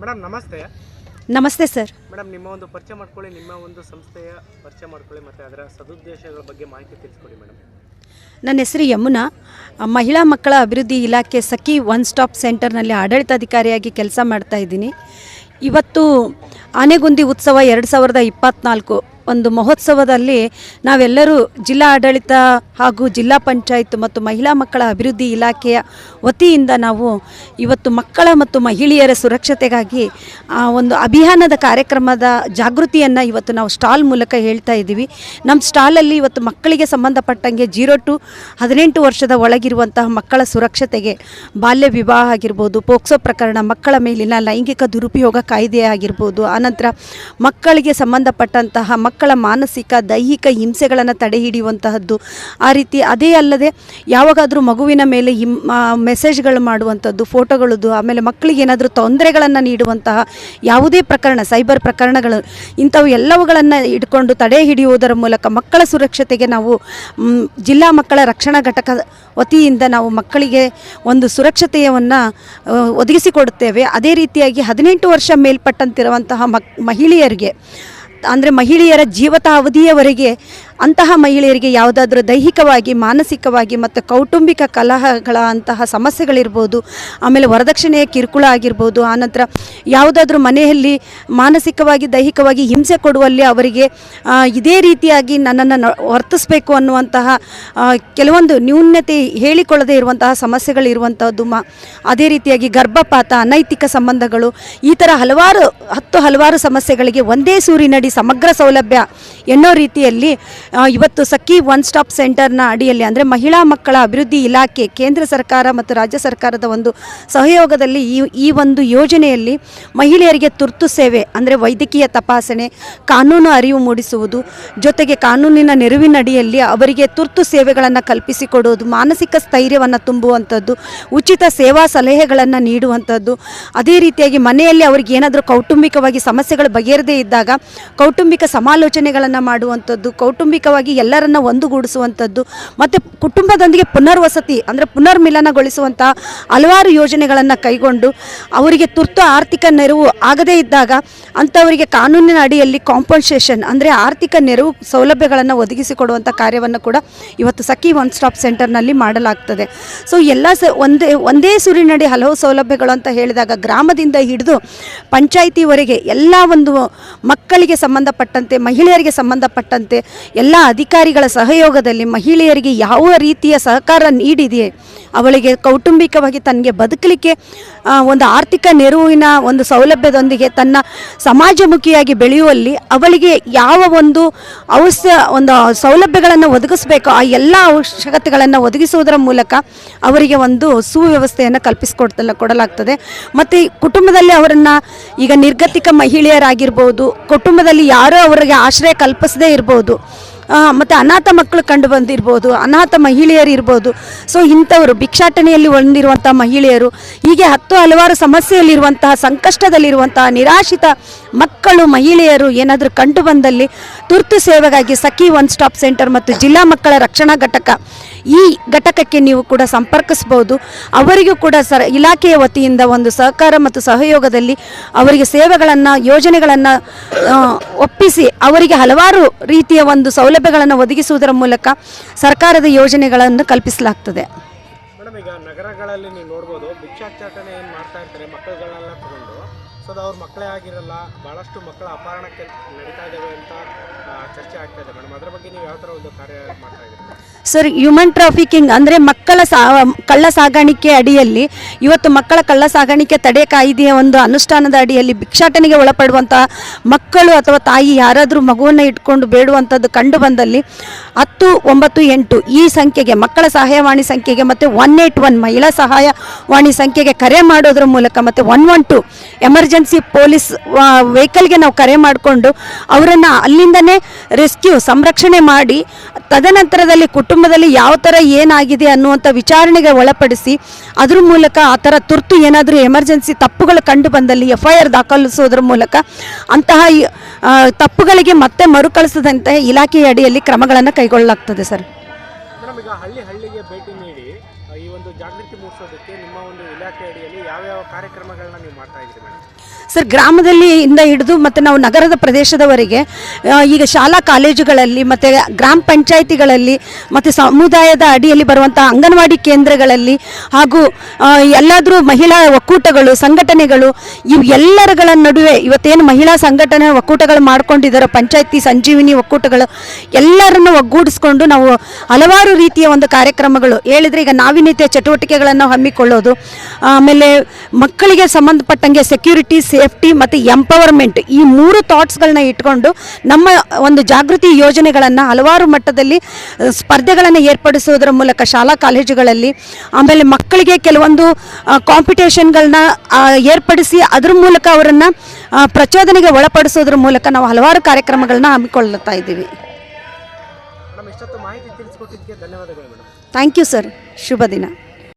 Madam ನಮಸ್ತೆ. ನಮಸ್ತೆ sir. Madam ನಿಮ್ಮ ಒಂದು ಪರಿಚಯ ಮಾಡ್ಕೊಳ್ಳಿ ನಿಮ್ಮ ಒಂದು ಸಂಸ್ಥೆಯ ಪರಿಚಯ ಮಾಡ್ಕೊಳ್ಳಿ ಮತ್ತು ಅದರ ಸದುದ್ದೇಶಗಳ ಬಗ್ಗೆ ಮಾಹಿತಿ ತಿಳಿಸ್ಕೊಡಿ ಮೇಡಮ್. ನನ್ನ ಹೆಸರು ಯಮುನಾ. ಮಹಿಳಾ ಮಕ್ಕಳ ಅಭಿವೃದ್ಧಿ ಇಲಾಖೆ ಸಖಿ ಒನ್ ಸ್ಟಾಪ್ ಸೆಂಟರ್ನಲ್ಲಿ ಆಡಳಿತಾಧಿಕಾರಿಯಾಗಿ ಕೆಲಸ ಮಾಡ್ತಾ ಇದ್ದೀನಿ. ಇವತ್ತು ಆನೆಗುಂದಿ ಉತ್ಸವ ಎರಡು ಸಾವಿರದ ಇಪ್ಪತ್ತ್ನಾಲ್ಕು ಒಂದು ಮಹೋತ್ಸವದಲ್ಲಿ ನಾವೆಲ್ಲರೂ ಜಿಲ್ಲಾ ಆಡಳಿತ ಹಾಗೂ ಜಿಲ್ಲಾ ಪಂಚಾಯತ್ ಮತ್ತು ಮಹಿಳಾ ಮಕ್ಕಳ ಅಭಿವೃದ್ಧಿ ಇಲಾಖೆಯ ವತಿಯಿಂದ ನಾವು ಇವತ್ತು ಮಕ್ಕಳ ಮತ್ತು ಮಹಿಳೆಯರ ಸುರಕ್ಷತೆಗಾಗಿ ಆ, ಒಂದು ಅಭಿಯಾನದ ಕಾರ್ಯಕ್ರಮದ ಜಾಗೃತಿಯನ್ನು ಇವತ್ತು ನಾವು ಸ್ಟಾಲ್ ಮೂಲಕ ಹೇಳ್ತಾ ಇದ್ದೀವಿ. ನಮ್ಮ ಸ್ಟಾಲಲ್ಲಿ ಇವತ್ತು ಮಕ್ಕಳಿಗೆ ಸಂಬಂಧಪಟ್ಟಂಗೆ ಜೀರೋ ಟು ಹದಿನೆಂಟು ವರ್ಷದ ಒಳಗಿರುವಂತಹ ಮಕ್ಕಳ ಸುರಕ್ಷತೆಗೆ ಬಾಲ್ಯ ವಿವಾಹ ಆಗಿರ್ಬೋದು ಪೋಕ್ಸೋ ಪ್ರಕರಣ ಮಕ್ಕಳ ಮೇಲಿನ ಲೈಂಗಿಕ ದುರುಪಯೋಗ ಕಾಯ್ದೆ ಆಗಿರ್ಬೋದು ಆನಂತರ ಮಕ್ಕಳಿಗೆ ಸಂಬಂಧಪಟ್ಟಂತಹ ಮಕ್ಕಳ ಮಾನಸಿಕ, ದೈಹಿಕ ಹಿಂಸೆಗಳನ್ನು ತಡೆ ಹಿಡಿಯುವಂತಹದ್ದು ಆ ರೀತಿ ಅದೇ ಅಲ್ಲದೆ ಯಾವಾಗಾದರೂ ಮಗುವಿನ ಮೇಲೆ ಹಿಮ್ ಮೆಸೇಜ್ಗಳು ಮಾಡುವಂಥದ್ದು ಫೋಟೋಗಳದ್ದು ಆಮೇಲೆ ಮಕ್ಕಳಿಗೆ ಏನಾದರೂ ತೊಂದರೆಗಳನ್ನು ನೀಡುವಂತಹ ಯಾವುದೇ ಪ್ರಕರಣ ಸೈಬರ್ ಪ್ರಕರಣಗಳು, ಇಂಥವು ಎಲ್ಲವುಗಳನ್ನು ಇಟ್ಕೊಂಡು ತಡೆ ಹಿಡಿಯುವುದರ ಮೂಲಕ ಮಕ್ಕಳ ಸುರಕ್ಷತೆಗೆ ನಾವು ಜಿಲ್ಲಾ ಮಕ್ಕಳ ರಕ್ಷಣಾ ಘಟಕ ವತಿಯಿಂದ ನಾವು ಮಕ್ಕಳಿಗೆ ಒಂದು ಸುರಕ್ಷತೆಯನ್ನು ಒದಗಿಸಿಕೊಡುತ್ತೇವೆ. ಅದೇ ರೀತಿಯಾಗಿ ಹದಿನೆಂಟು ವರ್ಷ ಮೇಲ್ಪಟ್ಟಂತಿರುವಂತಹ ಮಹಿಳೆಯರಿಗೆ ಅಂದರೆ ಮಹಿಳೆಯರ ಜೀವಿತಾವಧಿಯವರೆಗೆ ಅಂತಹ ಮಹಿಳೆಯರಿಗೆ ಯಾವುದಾದ್ರೂ ದೈಹಿಕವಾಗಿ, ಮಾನಸಿಕವಾಗಿ ಮತ್ತು ಕೌಟುಂಬಿಕ ಕಲಹಗಳ ಅಂತಹ ಸಮಸ್ಯೆಗಳಿರ್ಬೋದು, ಆಮೇಲೆ ವರದಕ್ಷಿಣೆಯ ಕಿರುಕುಳ ಆಗಿರ್ಬೋದು ಆನಂತರ ಯಾವುದಾದ್ರೂ ಮನೆಯಲ್ಲಿ ಮಾನಸಿಕವಾಗಿ, ದೈಹಿಕವಾಗಿ ಹಿಂಸೆ ಕೊಡುವಲ್ಲಿ ಅವರಿಗೆ ಇದೇ ರೀತಿಯಾಗಿ ನನ್ನನ್ನು ವರ್ತಿಸಬೇಕು ಅನ್ನುವಂತಹ ಕೆಲವೊಂದು ನ್ಯೂನ್ಯತೆ ಹೇಳಿಕೊಳ್ಳದೇ ಇರುವಂತಹ ಸಮಸ್ಯೆಗಳಿರುವಂಥದ್ದು ಮ, ಅದೇ ರೀತಿಯಾಗಿ ಗರ್ಭಪಾತ, ಅನೈತಿಕ ಸಂಬಂಧಗಳು, ಈ ಥರ ಹಲವಾರು, ಹತ್ತು ಹಲವಾರು ಸಮಸ್ಯೆಗಳಿಗೆ ಒಂದೇ ಸೂರಿನಡಿ ಸಮಗ್ರ ಸೌಲಭ್ಯ ಎನ್ನೋ ರೀತಿಯಲ್ಲಿ ಇವತ್ತು ಸಖಿ ಒನ್ ಸ್ಟಾಪ್ ಸೆಂಟರ್ನ ಅಡಿಯಲ್ಲಿ ಅಂದರೆ ಮಹಿಳಾ ಮಕ್ಕಳ ಅಭಿವೃದ್ಧಿ ಇಲಾಖೆ, ಕೇಂದ್ರ ಸರ್ಕಾರ ಮತ್ತು ರಾಜ್ಯ ಸರ್ಕಾರದ ಒಂದು ಸಹಯೋಗದಲ್ಲಿ ಈ ಈ ಒಂದು ಯೋಜನೆಯಲ್ಲಿ ಮಹಿಳೆಯರಿಗೆ ತುರ್ತು ಸೇವೆ ಅಂದರೆ ವೈದ್ಯಕೀಯ ತಪಾಸಣೆ, ಕಾನೂನು ಅರಿವು ಮೂಡಿಸುವುದು, ಜೊತೆಗೆ ಕಾನೂನಿನ ನೆರವಿನಡಿಯಲ್ಲಿ ಅವರಿಗೆ ತುರ್ತು ಸೇವೆಗಳನ್ನು ಕಲ್ಪಿಸಿಕೊಡುವುದು, ಮಾನಸಿಕ ಸ್ಥೈರ್ಯವನ್ನು ತುಂಬುವಂಥದ್ದು, ಉಚಿತ ಸೇವಾ ಸಲಹೆಗಳನ್ನು ನೀಡುವಂಥದ್ದು. ಅದೇ ರೀತಿಯಾಗಿ ಮನೆಯಲ್ಲಿ ಅವರಿಗೆ ಏನಾದರೂ ಕೌಟುಂಬಿಕವಾಗಿ ಸಮಸ್ಯೆಗಳು ಬಗೆಹರದೇ ಇದ್ದಾಗ ಕೌಟುಂಬಿಕ ಸಮಾಲೋಚನೆಗಳನ್ನು ಮಾಡುವಂಥದ್ದು ಕೌಟುಂಬಿಕವಾಗಿ ಎಲ್ಲರನ್ನ ಒಂದುಗೂಡಿಸುವಂಥದ್ದು, ಮತ್ತು ಕುಟುಂಬದೊಂದಿಗೆ ಪುನರ್ವಸತಿ ಅಂದರೆ ಪುನರ್ಮಿಲನಗೊಳಿಸುವಂಥ ಹಲವಾರು ಯೋಜನೆಗಳನ್ನು ಕೈಗೊಂಡು ಅವರಿಗೆ ತುರ್ತು ಆರ್ಥಿಕ ನೆರವು ಆಗದೇ ಇದ್ದಾಗ ಅಂಥವರಿಗೆ ಕಾನೂನಿನ ಅಡಿಯಲ್ಲಿ ಕಾಂಪನ್ಸೇಷನ್ ಅಂದರೆ ಆರ್ಥಿಕ ನೆರವು ಸೌಲಭ್ಯಗಳನ್ನು ಒದಗಿಸಿಕೊಡುವಂಥ ಕಾರ್ಯವನ್ನು ಕೂಡ ಇವತ್ತು ಸಖಿ ಒನ್ ಸ್ಟಾಪ್ ಸೆಂಟರ್ನಲ್ಲಿ ಮಾಡಲಾಗ್ತದೆ. ಸೊ ಎಲ್ಲ ಸ ಒಂದೇ ಒಂದೇ ಸುರಿನಡಿ ಹಲವು ಸೌಲಭ್ಯಗಳು ಅಂತ ಹೇಳಿದಾಗ ಗ್ರಾಮದಿಂದ ಹಿಡಿದು ಪಂಚಾಯಿತಿವರೆಗೆ ಎಲ್ಲ ಒಂದು ಮಕ್ಕಳಿಗೆ ಸಂಬಂಧಪಟ್ಟಂತೆ, ಮಹಿಳೆಯರಿಗೆ ಸಂಬಂಧಪಟ್ಟಂತೆ ಎಲ್ಲ ಅಧಿಕಾರಿಗಳ ಸಹಯೋಗದಲ್ಲಿ ಮಹಿಳೆಯರಿಗೆ ಯಾವ ರೀತಿಯ ಸಹಕಾರ ನೀಡಿದೆಯೇ ಅವಳಿಗೆ ಕೌಟುಂಬಿಕವಾಗಿ ತನಗೆ ಬದುಕಲಿಕ್ಕೆ ಒಂದು ಆರ್ಥಿಕ ನೆರವಿನ ಒಂದು ಸೌಲಭ್ಯದೊಂದಿಗೆ ತನ್ನ ಸಮಾಜಮುಖಿಯಾಗಿ ಬೆಳೆಯುವಲ್ಲಿ ಅವಳಿಗೆ ಯಾವ ಒಂದು ಅವಶ್ಯ ಒಂದು ಸೌಲಭ್ಯಗಳನ್ನು ಒದಗಿಸಬೇಕು, ಆ ಎಲ್ಲ ಅವಶ್ಯಕತೆಗಳನ್ನು ಒದಗಿಸುವುದರ ಮೂಲಕ ಅವರಿಗೆ ಒಂದು ಸುವ್ಯವಸ್ಥೆಯನ್ನು ಕಲ್ಪಿಸಿಕೊಡ್ತಲ್ಲ, ಕೊಡಲಾಗ್ತದೆ. ಮತ್ತು ಕುಟುಂಬದಲ್ಲಿ ಅವರನ್ನು ಈಗ ನಿರ್ಗತಿಕ ಮಹಿಳೆಯರಾಗಿರ್ಬೋದು, ಕುಟುಂಬದಲ್ಲಿ ಯಾರೋ ಅವರಿಗೆ ಆಶ್ರಯ ಕಲ್ಪಿಸದೇ ಇರ್ಬೋದು ಮತ್ತು ಅನಾಥ ಮಕ್ಕಳು ಕಂಡು ಬಂದಿರ್ಬೋದು ಅನಾಥ ಮಹಿಳೆಯರು ಇರ್ಬೋದು. ಸೊ ಇಂಥವರು ಭಿಕ್ಷಾಟನೆಯಲ್ಲಿ ಹೊಂದಿರುವಂಥ ಮಹಿಳೆಯರು, ಹೀಗೆ ಹತ್ತು ಹಲವಾರು ಸಮಸ್ಯೆಯಲ್ಲಿರುವಂತಹ ಸಂಕಷ್ಟದಲ್ಲಿರುವಂತಹ ನಿರಾಶ್ರಿತ ಮಕ್ಕಳು, ಮಹಿಳೆಯರು ಏನಾದರೂ ಕಂಡು ಬಂದಲ್ಲಿ ತುರ್ತು ಸೇವೆಗಾಗಿ ಸಖಿ ಒನ್ ಸ್ಟಾಪ್ ಸೆಂಟರ್ ಮತ್ತು ಜಿಲ್ಲಾ ಮಕ್ಕಳ ರಕ್ಷಣಾ ಘಟಕ ಈ ಘಟಕಕ್ಕೆ ನೀವು ಕೂಡ ಸಂಪರ್ಕಿಸ್ಬೋದು ಅವರಿಗೂ ಕೂಡ ಸರ್ ಇಲಾಖೆಯ ವತಿಯಿಂದ ಒಂದು ಸಹಕಾರ ಮತ್ತು ಸಹಯೋಗದಲ್ಲಿ ಅವರಿಗೆ ಸೇವೆಗಳನ್ನು, ಯೋಜನೆಗಳನ್ನು ಒಪ್ಪಿಸಿ ಅವರಿಗೆ ಹಲವಾರು ರೀತಿಯ ಒಂದು ಸೌಲಭ್ಯಗಳನ್ನು ಒದಗಿಸುವುದರ ಮೂಲಕ ಸರ್ಕಾರದ ಯೋಜನೆಗಳನ್ನು ಕಲ್ಪಿಸಲಾಗ್ತದೆ. ಈಗ ನಗರಗಳಲ್ಲಿ ನೀವು ನೋಡ್ಬೋದು, ಭಿಕ್ಷಾಚಾಟನೆ ಏನು ಮಾಡ್ತಾ ಇರ್ತಾರೆ, ಮಕ್ಕಳುಗಳನ್ನೆಲ್ಲ ತಗೊಂಡು ಸೊ ಅದು ಅವ್ರ ಮಕ್ಕಳೇ ಆಗಿರಲ್ಲ ಭಾಳಷ್ಟು ಮಕ್ಕಳ ಅಪಹರಣಕ್ಕೆ ನಡೀತಾ ಇದ್ದಾವೆ ಅಂತ ಸರ್ ಹ್ಯೂಮನ್ ಟ್ರಾಫಿಕಿಂಗ್ ಅಂದರೆ ಮಕ್ಕಳ ಸಾ, ಕಳ್ಳ ಸಾಗಾಣಿಕೆ ಅಡಿಯಲ್ಲಿ ಇವತ್ತು ಮಕ್ಕಳ ಕಳ್ಳ ಸಾಗಾಣಿಕೆ ತಡೆ ಕಾಯ್ದೆಯ ಒಂದು ಅನುಷ್ಠಾನದ ಅಡಿಯಲ್ಲಿ ಭಿಕ್ಷಾಟನೆಗೆ ಒಳಪಡುವಂತಹ ಮಕ್ಕಳು ಅಥವಾ ತಾಯಿ ಯಾರಾದರೂ ಮಗುವನ್ನು ಇಟ್ಕೊಂಡು ಬೇಡುವಂಥದ್ದು ಕಂಡು ಬಂದಲ್ಲಿ ಹತ್ತು, ಒಂಬತ್ತು, ಎಂಟು ಈ ಸಂಖ್ಯೆಗೆ, ಮಕ್ಕಳ ಸಹಾಯವಾಣಿ ಸಂಖ್ಯೆಗೆ ಮತ್ತು ಒನ್ ಏಟ್ ಒನ್ ಮಹಿಳಾ ಸಹಾಯವಾಣಿ ಸಂಖ್ಯೆಗೆ ಕರೆ ಮಾಡೋದ್ರ ಮೂಲಕ ಮತ್ತು one one two emergency police ವೆಹಿಕಲ್ಗೆ ನಾವು ಕರೆ ಮಾಡಿಕೊಂಡು ಅವರನ್ನು ಅಲ್ಲಿಂದನೇ ರೆಸ್ಕ್ಯೂ ಸಂರಕ್ಷಣೆ ಮಾಡಿ ತದನಂತರದಲ್ಲಿ ಕುಟುಂಬದಲ್ಲಿ ಯಾವ ಥರ ಏನಾಗಿದೆ ಅನ್ನುವಂಥ ವಿಚಾರಣೆಗೆ ಒಳಪಡಿಸಿ ಅದ್ರ ಮೂಲಕ ಆ ಥರ ತುರ್ತು ಏನಾದರೂ ಎಮರ್ಜೆನ್ಸಿ ತಪ್ಪುಗಳು ಕಂಡು ಬಂದಲ್ಲಿ ಎಫ್ ಐ ಆರ್ ದಾಖಲಿಸೋದ್ರ ಮೂಲಕ ಅಂತಹ ತಪ್ಪುಗಳಿಗೆ ಮತ್ತೆ ಮರುಕಳಿಸದಂತೆ ಇಲಾಖೆಯ ಅಡಿಯಲ್ಲಿ ಕ್ರಮಗಳನ್ನು ಕೈಗೊಳ್ಳಲಾಗ್ತದೆ ಸರ್. ಈ ಒಂದು ಜಾಗೃತಿ ಮೂಡಿಸೋದಕ್ಕೆ ನಿಮ್ಮ ಒಂದು ಇಲಾಖೆ ಅಡಿಯಲ್ಲಿ ಯಾವ್ಯಾವ ಕಾರ್ಯಕ್ರಮಗಳನ್ನ ನೀವು ಮಾಡ್ತಾ ಇದ್ದೀರಿ ಮೇಡಮ್? ಸರ್ ಗ್ರಾಮದಲ್ಲಿ ಇಂದ ಹಿಡಿದು ಮತ್ತು ನಾವು ನಗರದ ಪ್ರದೇಶದವರೆಗೆ ಈಗ ಶಾಲಾ ಕಾಲೇಜುಗಳಲ್ಲಿ ಮತ್ತು ಗ್ರಾಮ ಪಂಚಾಯಿತಿಗಳಲ್ಲಿ ಮತ್ತು ಸಮುದಾಯದ ಅಡಿಯಲ್ಲಿ ಬರುವಂಥ ಅಂಗನವಾಡಿ ಕೇಂದ್ರಗಳಲ್ಲಿ ಹಾಗೂ ಎಲ್ಲಾದರೂ ಮಹಿಳಾ ಒಕ್ಕೂಟಗಳು, ಸಂಘಟನೆಗಳು, ಇವು ಎಲ್ಲರಗಳ ನಡುವೆ ಇವತ್ತೇನು ಮಹಿಳಾ ಸಂಘಟನೆ ಒಕ್ಕೂಟಗಳು ಮಾಡ್ಕೊಂಡಿದ್ದಾರೋ ಪಂಚಾಯತಿ ಸಂಜೀವಿನಿ ಒಕ್ಕೂಟಗಳು, ಎಲ್ಲರನ್ನು ಒಗ್ಗೂಡಿಸ್ಕೊಂಡು ನಾವು ಹಲವಾರು ರೀತಿಯ ಒಂದು ಕಾರ್ಯಕ್ರಮಗಳು ಹೇಳಿದರೆ ಈಗ ನಾವಿನ್ಯತೆಯ ಚಟುವಟಿಕೆಗಳನ್ನು ಹಮ್ಮಿಕೊಳ್ಳೋದು, ಆಮೇಲೆ ಮಕ್ಕಳಿಗೆ ಸಂಬಂಧಪಟ್ಟಂಗೆ ಸೆಕ್ಯೂರಿಟಿ ಸೇಫ್ಟಿ ಮತ್ತು ಎಂಪವರ್ಮೆಂಟ್ ಈ ಮೂರು ಥಾಟ್ಸ್ಗಳನ್ನ ಇಟ್ಕೊಂಡು ನಮ್ಮ ಒಂದು ಜಾಗೃತಿ ಯೋಜನೆಗಳನ್ನು ಹಲವಾರು ಮಟ್ಟದಲ್ಲಿ ಸ್ಪರ್ಧೆಗಳನ್ನು ಏರ್ಪಡಿಸುವುದರ ಮೂಲಕ ಶಾಲಾ ಕಾಲೇಜುಗಳಲ್ಲಿ ಆಮೇಲೆ ಮಕ್ಕಳಿಗೆ ಕೆಲವೊಂದು ಕಾಂಪಿಟೇಷನ್ಗಳನ್ನ ಏರ್ಪಡಿಸಿ ಅದ್ರ ಮೂಲಕ ಅವರನ್ನು ಪ್ರಚೋದನೆಗೆ ಒಳಪಡಿಸೋದ್ರ ಮೂಲಕ ನಾವು ಹಲವಾರು ಕಾರ್ಯಕ್ರಮಗಳನ್ನ ಹಮ್ಮಿಕೊಳ್ಳುತ್ತಾ ಇದ್ದೀವಿ. ಥ್ಯಾಂಕ್ ಯು ಸರ್ ಶುಭ ದಿನ.